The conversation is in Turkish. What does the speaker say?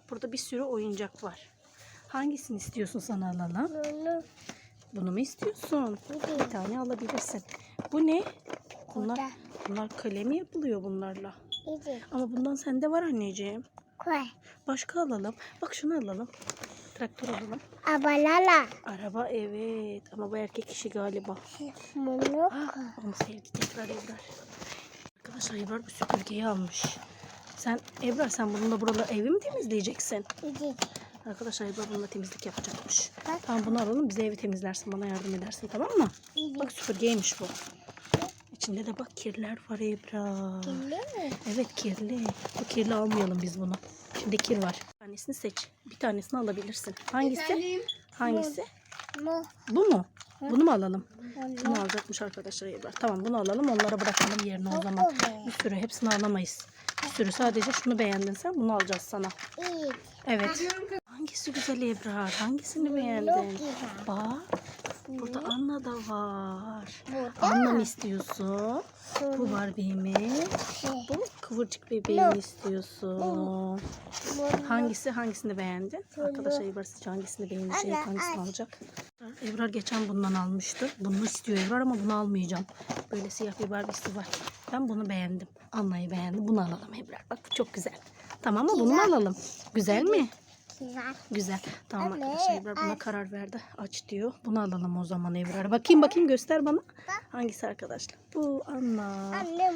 Bak burada bir sürü oyuncak var. Hangisini istiyorsun sana alalım? Bunu. Bunu mu istiyorsun? Bir tane alabilirsin. Bu ne? Bunlar, Burada. bunlar kalemi yapılıyor bunlarla. İdi. Ama bundan sende var anneciğim. Koy. Başka alalım. Bak şunu alalım. Traktör alalım. Abalala. Araba evet. Ama bu erkek işi galiba. Bunu Ah, onu sevdi tekrar Ebrar. Arkadaşlar Ebrar bu süpürgeyi almış. Sen Ebrar sen bununla buraları evi mi temizleyeceksin? İdi. Arkadaşlar Ebrar bununla temizlik yapacakmış. Bak. Tamam bunu alalım bize evi temizlersin bana yardım edersin tamam mı? İdi. Bak süpürgeymiş bu. İçinde de bak kirler var Ebrar. Kirli mi? Evet kirli. Bu kirli almayalım biz bunu. İçinde kir var. Bir tanesini seç. Bir tanesini alabilirsin. Hangisi? Hangisi? Bu. Bu mu? Bunu mu alalım? Bunu. Bunu alacakmış arkadaşlar Ebrar. Tamam bunu alalım onlara bırakalım yerine o zaman. Bir sürü hepsini alamayız. Bir sürü sadece şunu beğendin sen bunu alacağız sana. Evet. Hangisi güzel Ebrar? Hangisini beğendin? Bak burada Anna da var. Burada. Anna mı istiyorsun? Bu Barbie mi? Bu kıvırcık bebeği mi istiyorsun? Hangisi hangisini beğendin? Arkadaşlar Ebrar sizce hangisini beğenecek? Anne, Hangisini alacak? Ebrar geçen bundan almıştı. Bunu istiyor Ebrar ama bunu almayacağım. Böyle siyah bir Barbie'si var. Ben bunu beğendim. Anna'yı beğendim. Bunu alalım Ebrar. Bak bu çok güzel. Tamam mı? Bunu Güzel. alalım? Güzel mi? Güzel. Güzel. Tamam Anne, arkadaşlar Ebrar buna aç. karar verdi. Aç diyor. Bunu alalım o zaman Ebrar. Bakayım bakayım göster bana. Hangisi arkadaşlar? Bu Anna. Annem